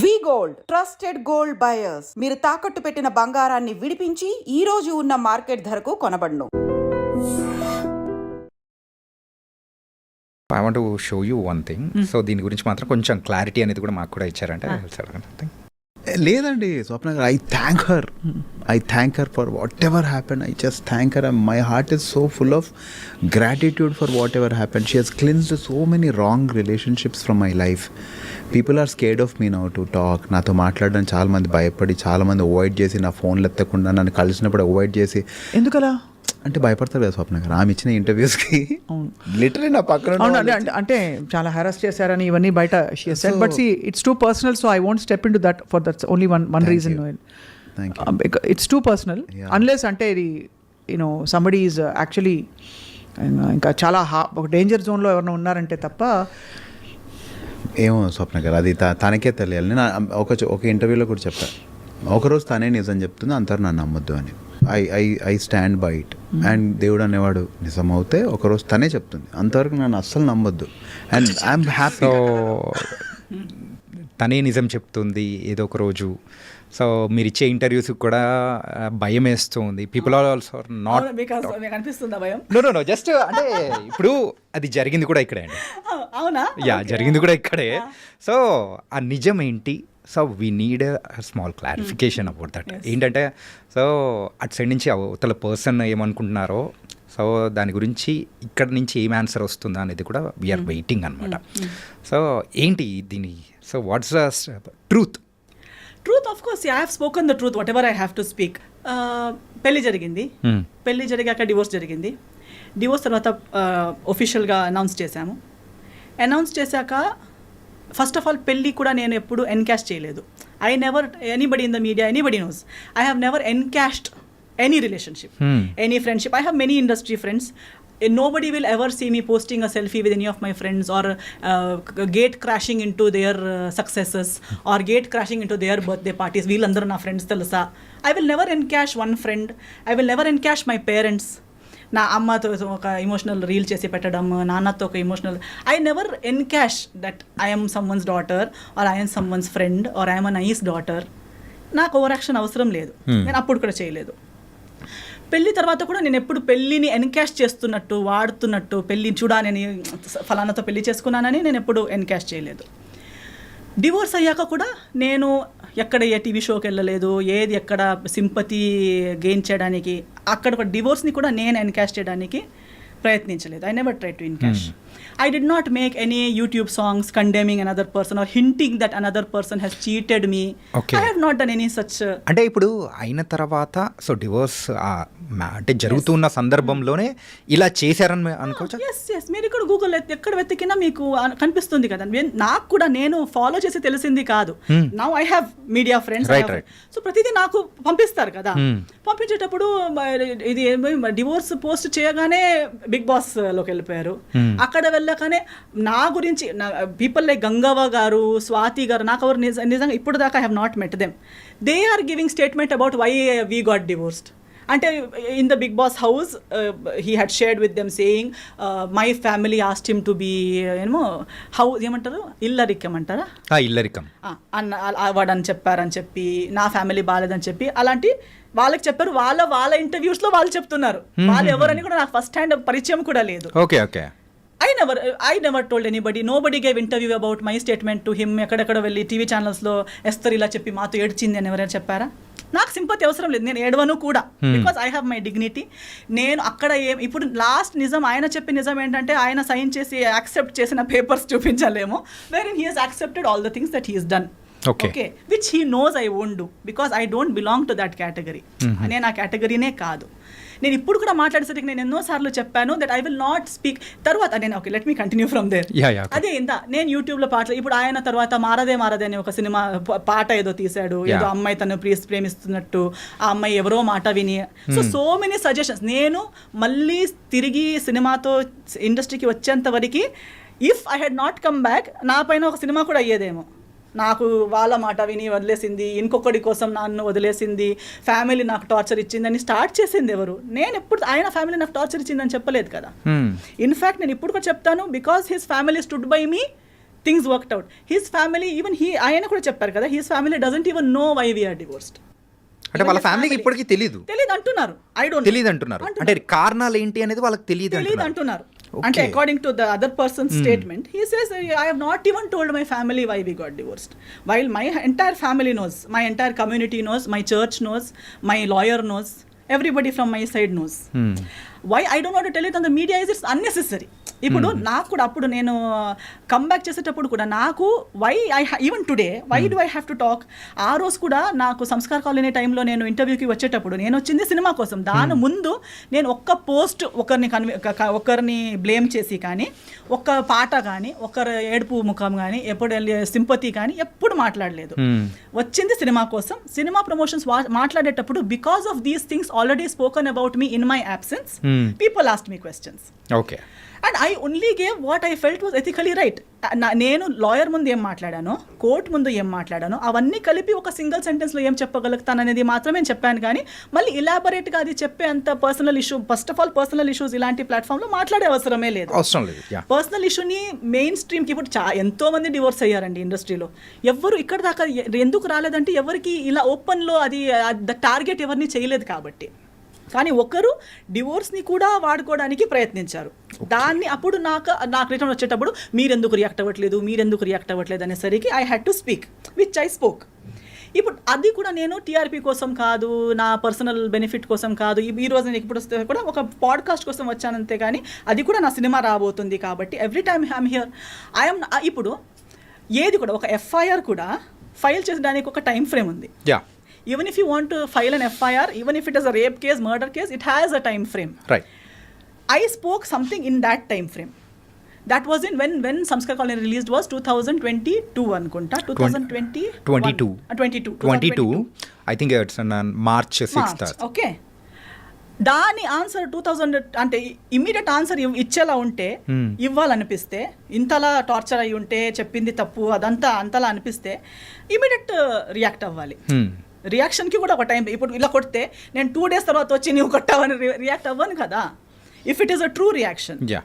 We gold trusted gold buyers. మీరు తాకట్టు పెట్టిన బంగారాన్ని విడిపించి ఈ రోజు ఉన్న మార్కెట్ ధరకు కొనబడును. I want show you one thing so దీని గురించి మాత్రం కొంచెం క్లారిటీ అనేది కూడా మాకు కూడా ఇచ్చారంటే. లేదండి స్వప్న గారు. I thank her I thank her for whatever happen I just thank her my heart is so full of gratitude for whatever happen she has cleansed so many wrong relationships from my life people are scared of me now to talk నాతో మాట్లాడడం చాలా మంది భయపడి చాలా మంది avoid చేసి నా ఫోన్లు ఎత్తకుండా నన్ను కలిసినప్పుడు అవాయిడ్ చేసి ఎందుకలా? అంటే భయపడతారు కదా స్వప్న గారు. ఆమె ఇచ్చిన ఇంటర్వ్యూస్కి లిటరలీ నా పక్కన అంటే చాలా హెరాస్ చేశారని ఇవన్నీ బయట but see it's too personal so I want step in to that for that's only one one reason it's too personal. Unless అంటే ఇది యూనో సంబడి ఈజ్ యాక్చువల్లీ ఇంకా చాలా హా ఒక డేంజర్ జోన్లో ఎవరైనా ఉన్నారంటే తప్ప ఏమో స్వప్న గారు అది త- తనకే తెలియాలి. నేను ఒక ఒక ఇంటర్వ్యూలో కూడా చెప్పాను ఒకరోజు తనే నిజం చెప్తుంది అంతరు నన్ను నమ్మొద్దు అని. I I I stand by it. And దేవుడు అనేవాడు నిజం అవుతే ఒకరోజు తనే చెప్తుంది అంతవరకు నన్ను అస్సలు నమ్మొద్దు. And I'm happy. తనే నిజం చెప్తుంది ఏదో ఒక రోజు. సో మీరు ఇచ్చే ఇంటర్వ్యూస్ కూడా భయం వేస్తుంది people are also not no no no just అంటే ఇప్పుడు అది జరిగింది కూడా ఇక్కడే అండి. అవునా? యా జరిగింది కూడా ఇక్కడే. సో ఆ నిజం ఏంటి? So we need small clarification about that ఏంటంటే సో అటు సైడ్ నుంచి అవతల పర్సన్ ఏమనుకుంటున్నారో సో దాని గురించి ఇక్కడ నుంచి ఏం ఆన్సర్ వస్తుందా అనేది కూడా వీఆర్ వెయిటింగ్ అనమాట సో ఏంటి దీని so what's the truth truth of course I have spoken the truth whatever I have to speak పెళ్ళి జరిగింది. పెళ్ళి జరిగాక డివోర్స్ జరిగింది. డివోర్స్ తర్వాత ఒఫిషియల్గా అనౌన్స్ చేశాము. అనౌన్స్ చేశాక ఫస్ట్ ఆఫ్ ఆల్ పెళ్ళి కూడా నేను ఎప్పుడు ఎన్కాష్ చేయలేదు. I never anybody in the media anybody knows I have never encashed any relationship Hmm. any friendship. I have many industry friends. Uh, Nobody will ever see me posting a selfie with any of my friends or uh, gate crashing into their uh, successes or gate crashing into their birthday parties. వీళ్ళందరూ నా friends తెలుసా I will never encash one friend I will never encash my parents నా అమ్మతో ఒక emotional reel చేసి పెట్టడం నాన్నతో ఒక emotional I never encash that I'm someone's daughter or I'm someone's friend or I'm a nice daughter నాకు over action అవసరం లేదు Hmm. నేను అప్పుడు కూడా చేయలేదు పెళ్ళి తర్వాత కూడా నేను ఎప్పుడు పెళ్ళిని ఎన్కాష్ చేస్తున్నట్టు వాడుతున్నట్టు పెళ్ళి చూడా నేను ఫలానాతో పెళ్ళి చేసుకున్నానని నేను ఎప్పుడు ఎన్కాష్ చేయలేదు. డివోర్స్ అయ్యాక కూడా నేను ఎక్కడ ఏ టీవీ షోకి వెళ్ళలేదు ఏది ఎక్కడ సింపతి గెయిన్ చేయడానికి అక్కడ డివోర్స్ని కూడా నేను ఎన్కాష్ చేయడానికి ప్రయత్నించలేదు. I never try to encash I did not make any YouTube songs condemning another person or hinting that another person has cheated me Okay. I have not done any such అంటే ఇప్పుడు అయిన తర్వాత so divorce అంటే జరుగుతున్న సందర్భంలోనే ఇలా చేశారని అనుకోవచ్చా ఎస్ ఎస్ మీరు ఇక్కడ గూగుల్ ఎక్కడ వెతికినా మీకు కనిపిస్తుంది కదా నాకు కూడా నేను ఫాలో చేసి తెలిసింది కాదు. Now I have media friends. So ప్రతిదీ నాకు పంపిస్తారు కదా Hmm. పంపించేటప్పుడు ఇది డివోర్స్ పోస్ట్ చేయగానే బిగ్ బాస్లోకి వెళ్ళిపోయారు Hmm. అక్కడ వెళ్ళగానే నా గురించి పీపుల్ లైక్ గంగవ్వ గారు స్వాతి గారు నాకు ఎవరు నిజ- నిజంగా ఇప్పుడు దాకా I have not met them they are giving statement about why we got divorced అంటే in the Bigg Boss house he had shared with them saying my family asked him to be ఏమో how ఏమంటారు? ఇల్లరికం అంటారా? ఇల్లరికం. అన్న వాడని చెప్పారని చెప్పి నా ఫ్యామిలీ బాగాలేదని చెప్పి అలాంటి వాళ్ళకి చెప్పారు. వాళ్ళ వాళ్ళ ఇంటర్వ్యూస్లో వాళ్ళు చెప్తున్నారు. వాళ్ళు ఎవరని కూడా నాకు ఫస్ట్ హ్యాండ్ పరిచయం కూడా లేదు. Okay okay. I never I never told anybody nobody gave interview about my statement to him ఎక్కడెక్కడ వెళ్ళి టీవీ ఛానల్స్లో ఎస్తర్ ఇలా చెప్పి మాతో ఏడ్చింది అని ఎవరైనా చెప్పారా? నాకు సింపతి అవసరం లేదు. నేను ఏడవను కూడా. Because I have my dignity నేను అక్కడ ఏం ఇప్పుడు లాస్ట్ నిజం ఆయన చెప్పి నిజం ఏంటంటే ఆయన సైన్ చేసి యాక్సెప్ట్ చేసిన papers చూపించాలేమో. Wherein he has accepted all the things that he's done. Okay which he knows I won't do because I don't belong to that category నేను ఆ కేటగిరీనే కాదు. నేను ఇప్పుడు కూడా మాట్లాడేసరికి నేను ఎన్నోసార్లు చెప్పాను that I will not speak తర్వాత నేను okay let me continue from there. అదే ఇంత నేను యూట్యూబ్లో పాటలు ఇప్పుడు ఆయన తర్వాత మారదే మారదే అని ఒక సినిమా పాట ఏదో తీశాడు ఏదో. అమ్మాయి తను ప్రియ ప్రేమిస్తున్నట్టు ఆ అమ్మాయి ఎవరో మాట విని సో. సో మెనీ సజెషన్స్ నేను మళ్ళీ తిరిగి సినిమాతో ఇండస్ట్రీకి వచ్చేంత వరకు if I had not come back నా పైన ఒక సినిమా కూడా అయ్యేదేమో నాకు వాళ్ళ మాట విని వదిలేసింది ఇంకొకటి కోసం నన్ను వదిలేసింది ఫ్యామిలీ నాకు టార్చర్ ఇచ్చిందని స్టార్ట్ చేసింది ఎవరు? నేను ఎప్పుడు ఆయన ఫ్యామిలీ నాకు టార్చర్ ఇచ్చిందని చెప్పలేదు కదా. ఇన్ఫ్యాక్ట్ నేను ఇప్పుడు కూడా చెప్తాను because his family stood by me things worked out his family even he ఆయన కూడా చెప్పారు కదా his family doesn't even know why we're divorced అంటే వాళ్ళ ఫ్యామిలీకి ఇప్పటికీ తెలీదు. తెలియదు అంటున్నారు ఐ డోంట్ తెలియదు అంటున్నారు. అంటే కారణాలు ఏంటి అనేది వాళ్ళకి తెలియదు తెలియదు అంటున్నారు. Okay. And according to the other person's mm. statement, he says, I have not even told my family why we got divorced. While my entire family knows, my entire community knows, my church knows, my lawyer knows, everybody from my side knows. Mm. Why I don't want tell it on the media is it's unnecessary ఇప్పుడు నాకు కూడా అప్పుడు నేను comeback చేసేటప్పుడు కూడా నాకు why I even today why do I have to talk ఆ రోజు కూడా నాకు సంస్కార్ కాలనీ టైంలో నేను ఇంటర్వ్యూకి వచ్చేటప్పుడు నేను వచ్చింది సినిమా కోసం. దాని ముందు నేను ఒక్క పోస్ట్ ఒకరిని కన్వి ఒకరిని బ్లేమ్ చేసి కానీ ఒక్క పాట కానీ ఒకరి ఏడుపు ముఖం కానీ ఎప్పుడు సింపతి కానీ ఎప్పుడు మాట్లాడలేదు. వచ్చింది సినిమా కోసం. సినిమా ప్రమోషన్స్ మాట్లాడేటప్పుడు because of these things already spoken about me in my absence people asked me questions okay and I only gave what I felt was ethically right నేను లాయర్ ముందు ఏం మాట్లాడానో కోర్ట్ ముందు ఏం మాట్లాడానో అవన్నీ కలిపి ఒక సింగిల్ సెంటెన్స్లో ఏం చెప్పగలుగుతాననేది మాత్రమే నేను చెప్పాను కానీ మళ్ళీ ఇలాబరేట్గా అది చెప్పే అంత personal issue first of all personal issues ఇలాంటి ప్లాట్ఫామ్లో మాట్లాడే అవసరమే లేదు. అవసరం లేదు పర్సనల్ ఇష్యూని మెయిన్ స్ట్రీమ్కి ఇప్పుడు చా ఎంతో మంది డివోర్స్ అయ్యారండి ఇండస్ట్రీలో ఎవరు ఇక్కడ దాకా ఎందుకు రాలేదంటే ఎవరికి ఇలా ఓపెన్లో అది ద టార్గెట్ ఎవరిని చేయలేదు కాబట్టి. కానీ ఒకరు డివోర్స్ని కూడా వాడుకోవడానికి ప్రయత్నించారు. దాన్ని అప్పుడు నాకు నాకు రిటర్న్ వచ్చేటప్పుడు మీరెందుకు రియాక్ట్ అవ్వట్లేదు మీరెందుకు రియాక్ట్ అవ్వట్లేదు అనేసరికి I had to speak which I spoke ఇప్పుడు అది కూడా నేను టీఆర్పీ కోసం కాదు నా పర్సనల్ బెనిఫిట్ కోసం కాదు ఈ- రోజు నేను ఇప్పుడు వస్తే కూడా ఒక పాడ్కాస్ట్ కోసం వచ్చానంతే కానీ అది కూడా నా సినిమా రాబోతుంది కాబట్టి every time I'm here I'm ఇప్పుడు ఏది కూడా ఒక ఎఫ్ఐఆర్ కూడా ఫైల్ చేసడానికి ఒక టైం ఫ్రేమ్ ఉంది. Even if you want to file an FIR even if it is a rape case murder case it has a time frame right I spoke something in that time frame. That was in when when Samskar Colony released was 2022 అనుకుంటా 2020 22 22 twenty two I think it's March sixth okay దాని answer two thousand అంటే immediate answer ఇచ్చేలా ఉంటే Hmm. ఇవ్వాలనిపిస్తే ఇంతలా torture అయి ఉంటే చెప్పింది తప్పు అదంతా అంతలా అనిపిస్తే ఇమ్మీడియట్ రియాక్ట్ అవ్వాలి. రియాక్షన్కి కూడా ఒక టైం ఇప్పుడు ఇలా కొడితే నేను టూ డేస్ తర్వాత వచ్చి నువ్వు కొట్టావని రియాక్ట్ అవ్వను కదా. If it is a true reaction yeah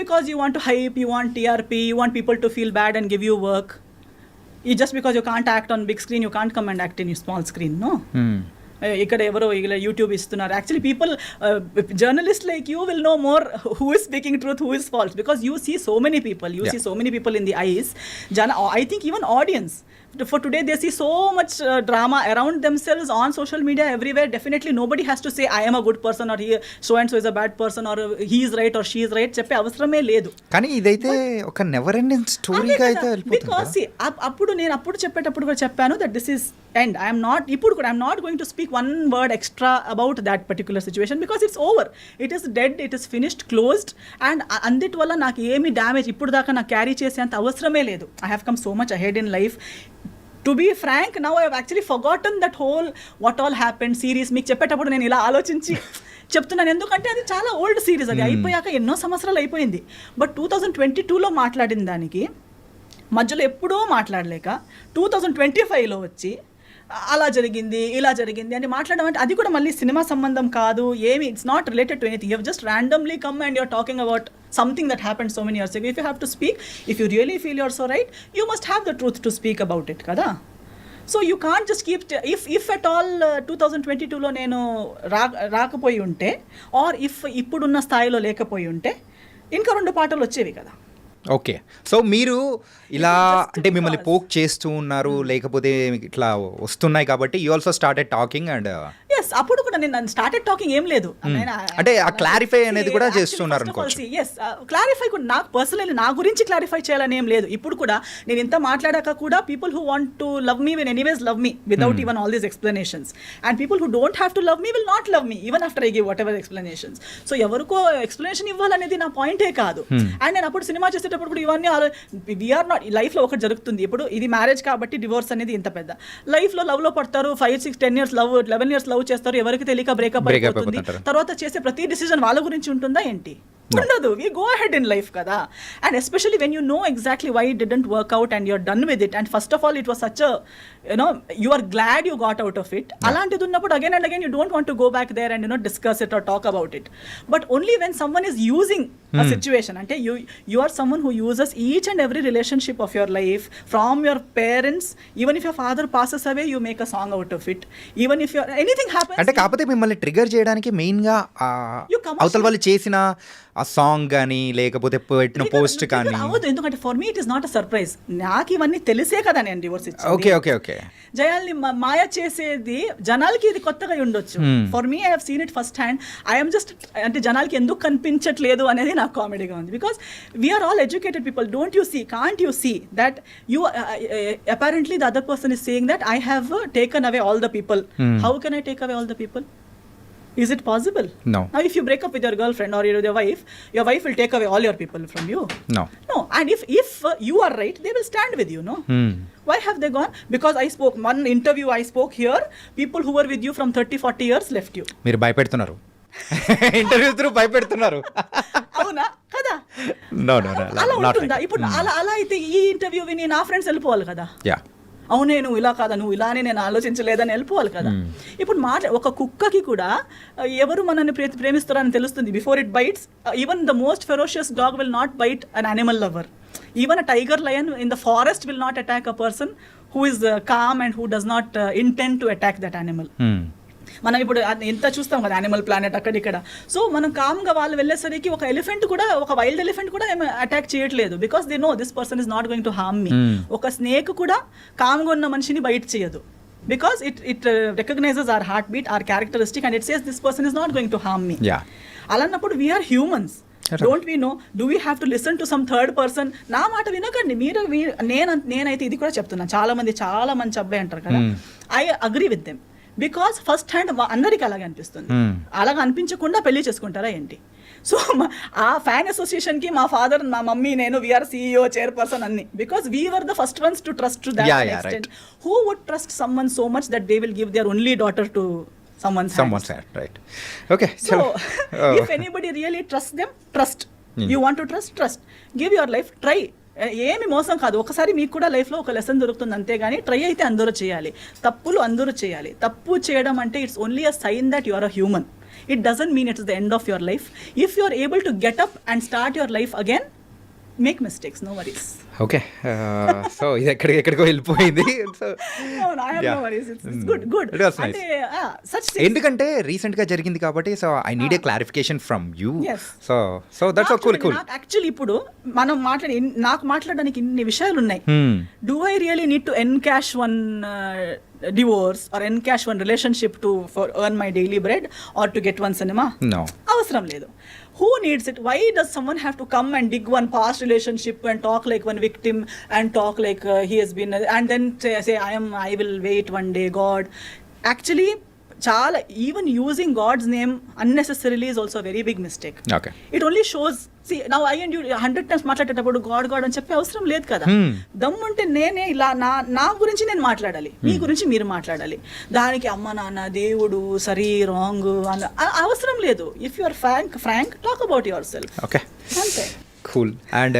because you want to hype, you want TRP, you want people to feel bad and give you work, you just because you can't act on big screen, you can't come and act in your small screen, no? Uh, ఇక్కడ ఎవరో ఇలా YouTube ఇస్తున్నారు. Actually people journalist like you will know more who is speaking truth who is false because you see so many people you. See so many people in the eyes జన I think even audience for today they see so much uh, drama around themselves on social media everywhere. Definitely nobody has to say i am a good person or he so and so is a bad person or uh, he is right or she is right చెప్పే అవసరమే లేదు. కానీ ఇదైతే ఒక never ending స్టోరీగా అయితే because అప్పుడు నేను అప్పుడు చెప్పేటప్పుడు కూడా చెప్పాను that this is and I'm not ఇప్పుడు కూడా I'm not going to speak one word extra about that particular situation because it's over it is dead it is finished closed and అందిటి వల్ల నాకు ఏమి డ్యామేజ్ ఇప్పుడు దాకా నాకు క్యారీ చేసేంత అవసరమే లేదు. I have come so much ahead in life to be frank now I actually forgotten that whole what all happened series మీకు చెప్పేటప్పుడు నేను ఇలా ఆలోచించి చెప్తున్నాను. ఎందుకంటే అది చాలా ఓల్డ్ సిరీస్ అది. అయిపోయాక ఎన్నో సంవత్సరాలు అయిపోయింది. బట్ టూ థౌజండ్ ట్వంటీ టూలో మాట్లాడిన దానికి మధ్యలో ఎప్పుడూ మాట్లాడలేక టూ థౌజండ్ ట్వంటీ ఫైవ్లో వచ్చి అలా జరిగింది ఇలా జరిగింది అని మాట్లాడడం అంటే అది కూడా మళ్ళీ సినిమా సంబంధం కాదు ఏమి it's not related to anything you just randomly come and you're talking about something that happen so many years if you have to speak if you really feel your so right you must have the truth to speak about it కదా? So you can't just keep if if at all two thousand twenty టూలో నేను రా రాకపోయి ఉంటే are if ఇప్పుడున్న స్థాయిలో లేకపోయి ఉంటే ఇంకా రెండు పాటలు వచ్చేవి కదా? ఓకే. సో మీరు ఇలా అంటే మిమ్మల్ని. పోక్ చేస్తూ ఉన్నారు లేకపోతే మీకు ఇట్లా వస్తున్నాయి కాబట్టి you also started talking and yes అప్పుడు కూడా నేను స్టార్టెడ్ టాకింగ్ ఏం లేదు. అంటే ఆ clarify అనేది కూడా చేస్తున్నారు అనుకోవచ్చు. ఎస్ క్లారిఫై కూడా నాకు పర్సనల్లీ నా గురించి క్లారిఫై చేయాలని ఏం లేదు. ఇప్పుడు కూడా నేను ఇంత మాట్లాడాక కూడా people who want to love me will anyways love me without even all these explanations and people who don't have to love me will not love me even after I give whatever explanations so ఎవరికో explanation ఇవ్వాలనేది నా పాయింటే కాదు. And నేను అప్పుడు cinema చేసేటప్పుడు కూడా ఇవన్నీ వీఆర్ నాట్ లైఫ్లో ఒకటి జరుగుతుంది. ఇప్పుడు ఇది మ్యారేజ్ కాబట్టి డివోర్స్ అనేది ఇంత పెద్ద. లైఫ్లో లవ్లో పడతారు five six ten years love eleven years love చేస్తారు ఎవరికి తెలియక బ్రేకప్ అయిపోతుంది. తర్వాత చేసే ప్రతి డిసిజన్ వాళ్ళ గురించి ఉంటుందా ఏంటి? ఉండదు. We go ahead in life కదా. And especially when you know exactly why didn't work out and you're done with it and first of all it was such you know you are glad you got out of it అలాంటిది ఉన్నప్పుడు again and again you don't want to go back there and you know discuss it or talk about it but only when someone is using a situation అంటే you you are someone who uses each and every relationship of your life from your parents even if your father passes away you make a song out of it even if your anything happen అంటే కాకపోతే మిమ్మల్ని trigger చేయడానికి మెయిన్గా అవతల వాళ్ళు చేసిన ఆ song కానీ లేకపోతే పెట్టిన పోస్ట్ కానీ అవ్వదు ఎందుకంటే for me it is not a surprise నాకు ఇవన్నీ తెలిసే కదా నేను డివోర్స్ ఓకే ఓకే ఓకే జయాల్ని మాయ చేసేది జనాలకి ఇది కొత్తగా ఉండొచ్చు. For me I have seen it first hand I'm just అంటే జనాలకి ఎందుకు కనిపించట్లేదు అనేది నాకు కామెడీగా ఉంది. Because we're all educated people don't you see can't you see that you apparently the other person is saying that I have taken away all the people how can I take away all the people Is it possible? No. Now, if you break up with your girlfriend or your wife, your wife will take away all your people from you. No No, and if if uh, you are right, they will stand with you. No. Hmm. Why have they gone? Because I spoke one interview. I spoke here. People who were with you from 30, 40 years left you. మీరు భయపెడుతున్నారు interview through భయపెడుతున్నారు అవునా కదా no no అలా ఉంటుందా ఇప్పుడు అలా అలా అయితే ఈ ఇంటర్వ్యూ విని నా ఫ్రెండ్స్ వెళ్ళిపోవాలి కదా యా అవునే నువ్వు ఇలా కాదా నువ్వు ఇలానే నేను ఆలోచించలేదని వెళ్ళిపోవాలి కదా. ఇప్పుడు మాట ఒక కుక్కకి కూడా ఎవరు మనల్ని ప్రే ప్రేమిస్తారని తెలుస్తుంది. Before it bites even the most ferocious dog will not bite an animal lover even a tiger lion in the forest will not attack a person who is calm and who does not intent to attack that animal. మనం ఇప్పుడు ఎంత చూస్తాం కదా animal planet అక్కడిక్కడ so మనం కామ్గా వాళ్ళు వెళ్ళేసరికి ఒక ఎలిఫెంట్ కూడా ఒక వైల్డ్ ఎలిఫెంట్ కూడా ఏమి అటాక్ చేయట్లేదు because they know this person is not going to harm me ఒక స్నేక్ కూడా కామ్గా ఉన్న మనిషిని బయట చేయదు. Because it it recognizes our heartbeat or characteristic and it says this person is not going to harm me. అలాన్నప్పుడు we're humans don't we know do we have to listen to some third person నా మాట వినకండి. మీరు నేను నేనైతే ఇది కూడా చెప్తున్నా. చాలా మంది చాలా మంచి అబ్బాయి అంటారు కదా I agree with them because first hand అందరికీ అలాగే అనిపిస్తుంది. Hmm. అలాగ అనిపించకుండా పెళ్ళి చేసుకుంటారా ఏంటి? సో ఆ ఫ్యాన్ అసోసియేషన్కి మా ఫాదర్ మా మమ్మీ నేను వీఆర్ సీఈఓ చైర్పర్సన్ అన్ని. Because we're the first ones to trust to that who would trust someone so much that they will give their only daughter to someone some sir right okay So, if anybody really trusts them, trust. You want to trust, trust. Give your life, try. ఏమి మోసం కాదు. ఒకసారి మీకు కూడా లైఫ్లో ఒక lesson దొరుకుతుంది అంతేగాని ట్రై అయితే అందరూ చేయాలి. తప్పులు అందరూ చేయాలి. తప్పు చేయడం అంటే it's only a sign that you are a human it doesn't mean it's the end of your life if you are able to get up and start your life again make mistakes no worries okay so ఇది ఎక్కడికి ఎక్కడికో వెళ్ళిపోయింది. So No, no, I have no worries. It's, it's good, good. It was nice. అంటే, such things- ఎందుకంటే రీసెంట్గా జరిగింది కాబట్టి so I need a clarification from you. So so that's cool cool actually ఇప్పుడు మనం మాట్లాడే నాకు మాట్లాడడానికి ఇన్ని విషయాలు ఉన్నాయి. Do I really need to encash one divorce or encash one relationship to for earn my daily bread or to get one cinema అవసరం లేదు. who needs it? Why does someone have to come and dig one past relationship and talk like one victim and talk like uh, he has been and then say, say i am i will wait one day god. Actually చాలా even using God's name unnecessarily is also very big mistake it only shows see now I and you hundred times మాట్లాడేటప్పుడు God God అని చెప్పే అవసరం లేదు కదా. Hmm. దమ్ముంటే నేనే ఇలా నా నా గురించి నేను మాట్లాడాలి. మీ గురించి మీరు మాట్లాడాలి. దానికి అమ్మ నాన్న దేవుడు సరి రాంగ్ అన్న అవసరం లేదు. If you are frank frank talk about yourself okay అంతే కూల్ అండ్